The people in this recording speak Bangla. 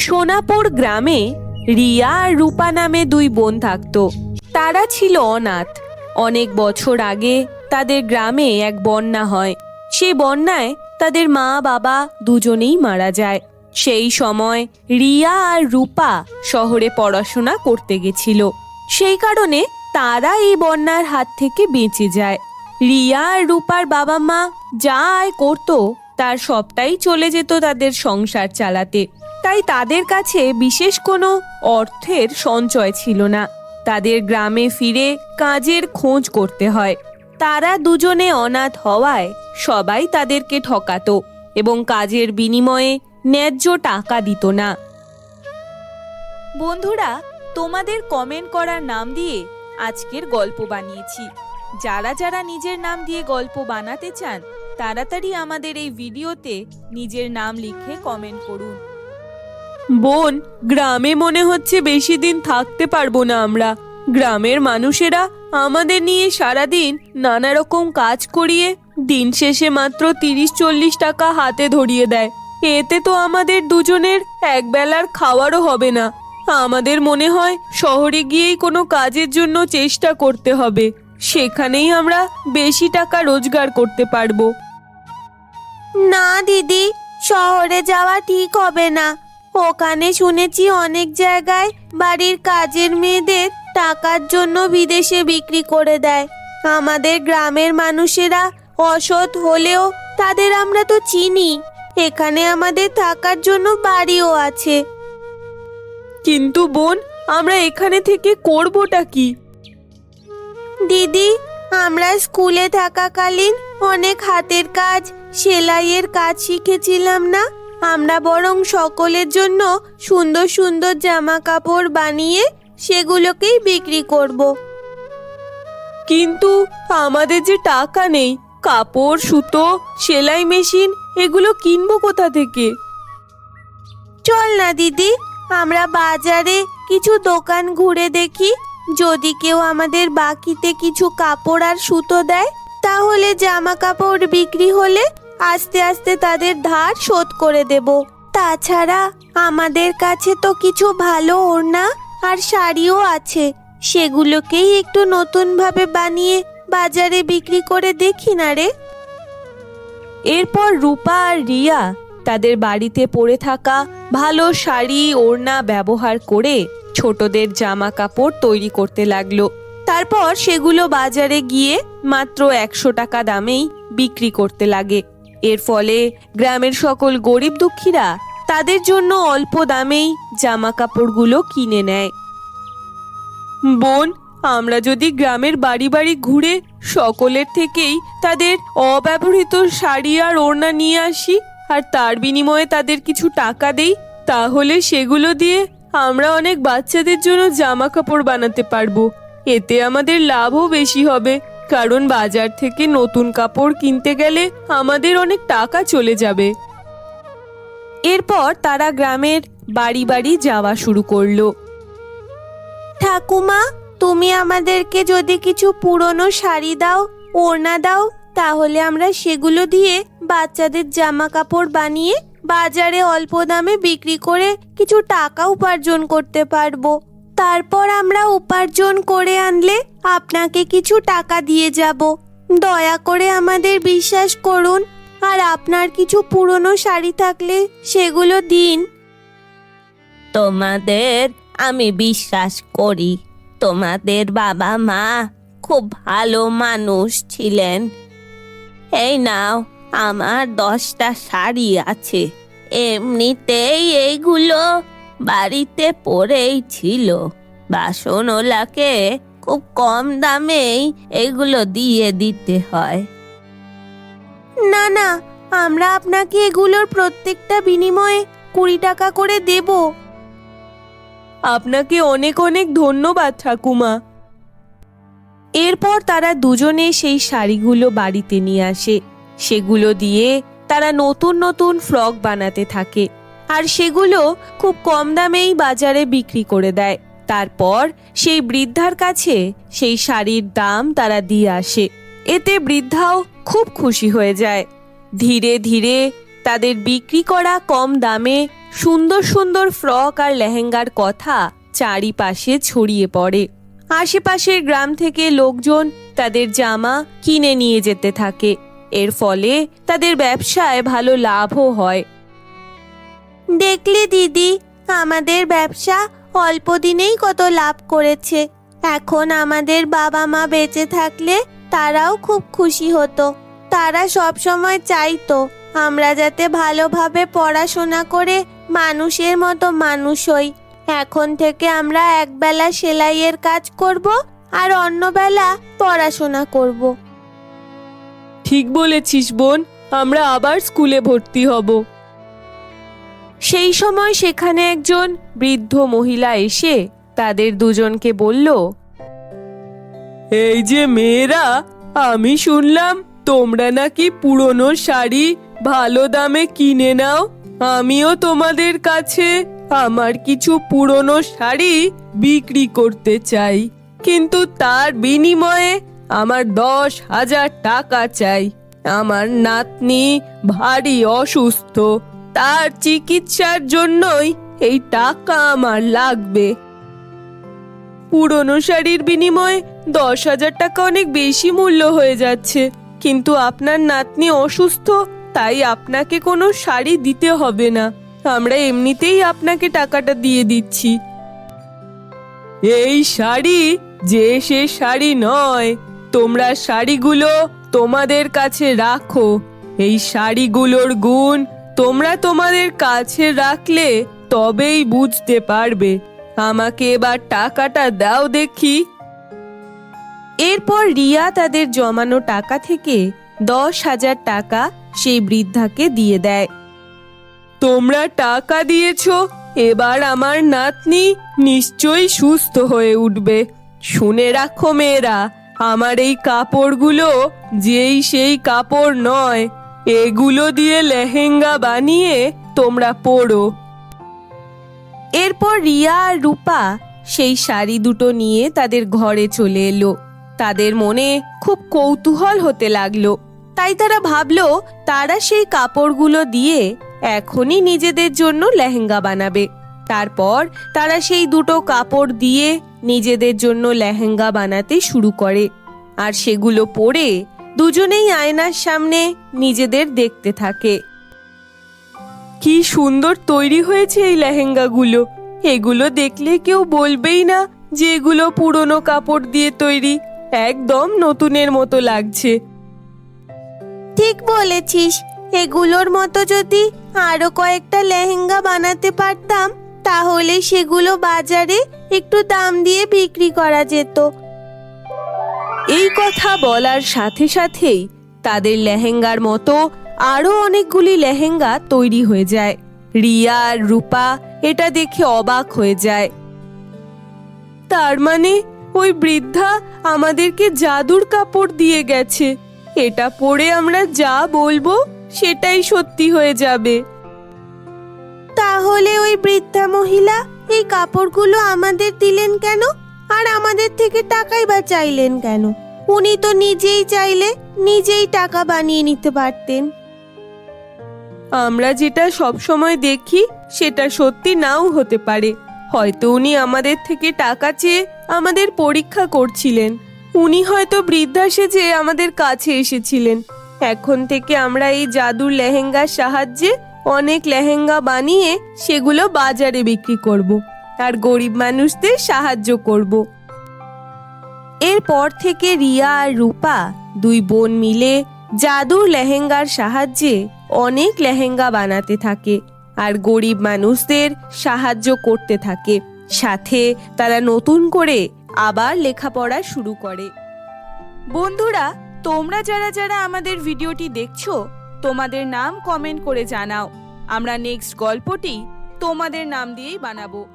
সোনাপুর গ্রামে রিয়া আর রূপা নামে দুই বোন থাকতো। তারা ছিল অনাথ। অনেক বছর আগে তাদের গ্রামে এক বন্যা হয়। সেই বন্যায় তাদের মা, বাবা দুজনেই মারা যায়। সেই সময় রিয়া আর রূপা শহরে পড়াশোনা করতে গেছিল। সেই কারণে তারা এই বন্যার হাত থেকে বেঁচে যায়। রিয়া আর রূপার বাবা মা যা আয় করতো, তার সবটাই চলে যেত তাদের সংসার চালাতে। তাই তাদের কাছে বিশেষ কোনো অর্থের সঞ্চয় ছিল না। তাদের গ্রামে ফিরে কাজের খোঁজ করতে হয়। তারা দুজনে অনাথ হওয়ায় সবাই তাদেরকে ঠকাতো এবং কাজের বিনিময়ে ন্যায্য টাকা দিত না। বন্ধুরা, তোমাদের কমেন্ট করার নাম দিয়ে আজকের গল্প বানিয়েছি। যারা যারা নিজের নাম দিয়ে গল্প বানাতে চান, তাড়াতাড়ি আমাদের এই ভিডিওতে নিজের নাম লিখে কমেন্ট করুন। বোন, গ্রামে মনে হচ্ছে বেশি দিন থাকতে পারব না আমরা। গ্রামের মানুষেরা আমাদের নিয়ে সারাদিন নানা রকম কাজ করিয়ে দিন শেষে মাত্র তিরিশ চল্লিশ টাকা হাতে ধরিয়ে দেয়। এতে তো আমাদের দুজনের একবেলার খাওয়ারও হবে না। আমাদের মনে হয় শহরে গিয়েই কোনো কাজের জন্য চেষ্টা করতে হবে। সেখানেই আমরা বেশি টাকা রোজগার করতে পারব। না, দিদি, শহরে যাওয়া ঠিক হবে না। ওখানে শুনেছি অনেক জায়গায় বাড়ির কাজের মেয়েদের টাকার জন্য বিদেশে বিক্রি করে দেয়। আমাদের গ্রামের মানুষেরা অসৎ হলেও তাদের আমরা তো চিনি। এখানে আমাদের থাকার জন্য বাড়িও আছে। কিন্তু বোন আমরা এখানে থেকে করবোটা কি? দিদি আমরা স্কুলে থাকাকালীন অনেক হাতের কাজ সেলাইয়ের কাজ শিখেছিলাম না? আমরা বরং সকলের জন্য সুন্দর সুন্দর জামা কাপড় বানিয়ে সেগুলোকেই বিক্রি করব। কিন্তু আমাদের যে টাকা নেই, কাপড়, সুতো, সেলাই মেশিন, এগুলো কিনবো কোথা থেকে চল না দিদি, আমরা বাজারে কিছু দোকান ঘুরে দেখি যদি কেউ আমাদের বাকিতে কিছু কাপড় আর সুতো দেয়, তাহলে জামা কাপড় বিক্রি হলে আস্তে আস্তে তাদের ধার শোধ করে দেব। তাছাড়া আমাদের কাছে তো কিছু ভালো ওড়না আর শাড়িও আছে। সেগুলোকেই একটু নতুনভাবে বানিয়ে বাজারে বিক্রি করে দেখি না রে। এরপর রূপা আর রিয়া তাদের বাড়িতে পরে থাকা ভালো শাড়ি, ওড়না ব্যবহার করে ছোটদের জামা কাপড় তৈরি করতে লাগল। তারপর সেগুলো বাজারে গিয়ে মাত্র একশো টাকা দামেই বিক্রি করতে লাগে। এর ফলে গ্রামের সকল গরিব দুঃখীরা তাদের জন্য অল্প দামেই জামা কাপড়গুলো কিনে নেয়। বোন, আমরা যদি গ্রামের বাড়ি বাড়ি ঘুরে সকলের থেকেই তাদের অব্যবহৃত শাড়ি আর ওড়না নিয়ে আসি আর তার বিনিময়ে তাদের কিছু টাকা দেই, তাহলে সেগুলো দিয়ে আমরা অনেক বাচ্চাদের জন্য জামা কাপড় বানাতে পারব। এতে আমাদের লাভও বেশি হবে। কারণ বাজার থেকে নতুন কাপড় কিনতে গেলে আমাদের অনেক টাকা চলে যাবে। এরপর তারা গ্রামের বাড়ি বাড়ি যাওয়া শুরু করল। ঠাকুমা, তুমি আমাদেরকে যদি কিছু পুরনো শাড়ি দাও, ওড়না দাও, তাহলে আমরা সেগুলো দিয়ে বাচ্চাদের জামা কাপড় বানিয়ে বাজারে অল্প দামে বিক্রি করে কিছু টাকা উপার্জন করতে পারব। তারপর আমরা উপার্জন করে আনলে আপনাকে কিছু টাকা দিয়ে যাব। দয়া করে আমাদের বিশ্বাস করুন। আর আপনার কিছু পুরনো শাড়ি থাকলে সেগুলো দিন। তোমাদের আমি বিশ্বাস করি, তোমাদের বাবা মা খুব ভালো মানুষ ছিলেন। এই নাও, আমার দশটা শাড়ি আছে। এমনিতেই এইগুলো বাড়িতে পড়েই ছিল। বাসনওয়ালাকে খুব কম দামেই এগুলো দিয়ে দিতে হয়। না না আমরা আপনাকে এগুলোর প্রত্যেকটা বিনিময়ে কুড়ি টাকা করে দেবো। আপনাকে অনেক অনেক ধন্যবাদ ঠাকুমা। এরপর তারা দুজনে সেই শাড়িগুলো বাড়িতে নিয়ে আসে। সেগুলো দিয়ে তারা নতুন নতুন ফ্রক বানাতে থাকে। আর সেগুলো খুব কম দামেই বাজারে বিক্রি করে দেয়। তারপর সেই বৃদ্ধার কাছে সেই শাড়ির দাম তারা দিয়ে আসে। এতে বৃদ্ধাও খুব খুশি হয়ে যায়। ধীরে ধীরে তাদের বিক্রি করা কম দামে সুন্দর সুন্দর ফ্রক আর লেহেঙ্গার কথা চারিপাশে ছড়িয়ে পড়ে। আশেপাশের গ্রাম থেকে লোকজন তাদের জামা কিনে নিয়ে যেতে থাকে। এর ফলে তাদের ব্যবসায় ভালো লাভও হয়। দেখলি দিদি, আমাদের ব্যবসা অল্প দিনেই কত লাভ করেছে। এখন আমাদের বাবা মা বেঁচে থাকলে তারাও খুব খুশি হতো। তারা সব সময় চাইতো, আমরা যাতে ভালোভাবে পড়াশোনা করে মানুষের মতো মানুষ হই। এখন থেকে আমরা একবেলা সেলাইয়ের কাজ করব আর অন্যবেলা পড়াশোনা করব। ঠিক বলেছিস বোন, আমরা আবার স্কুলে ভর্তি হব। সেই সময় সেখানে একজন বৃদ্ধ মহিলা এসে তাদের দুজনকে বলল, এই যে মেয়েরা, আমি শুনলাম তোমরা নাকি পুরনো শাড়ি ভালো দামে কিনে নাও। আমিও তোমাদের কাছে আমার কিছু পুরনো শাড়ি বিক্রি করতে চাই। কিন্তু তার বিনিময়ে আমার দশ হাজার টাকা চাই। আমার নাতনি ভারী অসুস্থ। তার চিকিৎসার জন্যই এই টাকা আমার লাগবে। পুরনো শাড়ির বিনিময়ে দশ হাজার টাকা অনেক বেশি মূল্য হয়ে যাচ্ছে। কিন্তু আপনার নাতনি অসুস্থ, তাই আপনাকে কোনো শাড়ি দিতে হবে না। আমরা এমনিতেই আপনাকে টাকাটা দিয়ে দিচ্ছি। এই শাড়ি যে সে শাড়ি নয়, তোমরা শাড়িগুলো তোমাদের কাছে রাখো। এই শাড়িগুলোর গুণ তোমরা তোমাদের কাছে রাখলে তবেই বুঝতে পারবে। আমাকে এবার টাকাটা দাও দেখি। এরপর রিয়া তাদের জমানো টাকা থেকে দশ হাজার টাকা সেই বৃদ্ধাকে দিয়ে দেয়। তোমরা টাকা দিয়েছ, এবার আমার নাতনি নিশ্চয়ই সুস্থ হয়ে উঠবে। শুনে রাখো মেয়েরা, আমার এই কাপড়গুলো যেই সেই কাপড় নয় এগুলো দিয়ে লেহেঙ্গা বানিয়ে তোমরা পরো এরপর রিয়া আর রূপা সেই শাড়ি দুটো নিয়ে তাদের ঘরে চলে এলো। তাদের মনে খুব কৌতূহল হতে লাগল। তাই তারা ভাবলো, তারা সেই কাপড়গুলো দিয়ে এখনই নিজেদের জন্য লেহেঙ্গা বানাবে। তারপর তারা সেই দুটো কাপড় দিয়ে নিজেদের জন্য লেহেঙ্গা বানাতে শুরু করে। আর সেগুলো পরে দুজনেই আয়নার সামনে নিজেদের দেখতে থাকে। কি সুন্দর তৈরি হয়েছে এই লেহেঙ্গাগুলো। এগুলো দেখলে কেউ বলবেই না যে এগুলো পুরনো কাপড় দিয়ে তৈরি। একদম নতুনের মতো লাগছে। ঠিক বলেছিস। এগুলোর মতো যদি আরও কয়েকটা লেহেঙ্গা বানাতে পারতাম, তাহলে সেগুলো বাজারে একটু দাম দিয়ে বিক্রি করা যেত। এই কথা বলার সাথে সাথেই তাদের লেহেঙ্গার মতো আরও অনেকগুলি লেহেঙ্গা তৈরি হয়ে যায়। রিয়া আর রূপা এটা দেখে অবাক হয়ে যায়। তার মানে ওই বৃদ্ধা আমাদেরকে জাদুর কাপড় দিয়ে গেছে। এটা পরে আমরা যা বলব সেটাই সত্যি হয়ে যাবে। তাহলে ওই বৃদ্ধা মহিলা এই কাপড়গুলো আমাদের দিলেন কেন? আর আমাদের থেকে টাকাই বা চাইলেন কেন? উনি তো নিজেই চাইলে নিজেই টাকা বানিয়ে নিতে পারতেন। আমরা যেটা সব সময় দেখি, সেটা সত্যি নাও হতে পারে। হয়তো উনি আমাদের থেকে টাকা চেয়ে আমাদের পরীক্ষা করছিলেন। উনি হয়তো বৃদ্ধা সেজে আমাদের কাছে এসেছিলেন। এখন থেকে আমরা এই জাদুর লেহেঙ্গার সাহায্যে অনেক লেহেঙ্গা বানিয়ে সেগুলো বাজারে বিক্রি করব। আর গরিব মানুষদের সাহায্য করব। এরপর থেকে রিয়া আর রূপা দুই বোন মিলে জাদুর লেহেঙ্গার সাহায্যে অনেক লেহেঙ্গা বানাতে থাকে আর গরিব মানুষদের সাহায্য করতে থাকে। সাথে তারা নতুন করে আবার লেখাপড়া শুরু করে। বন্ধুরা, তোমরা যারা যারা আমাদের ভিডিওটি দেখছ, তোমাদের নাম কমেন্ট করে জানাও। আমরা নেক্সট গল্পটি তোমাদের নাম দিয়েই বানাবো।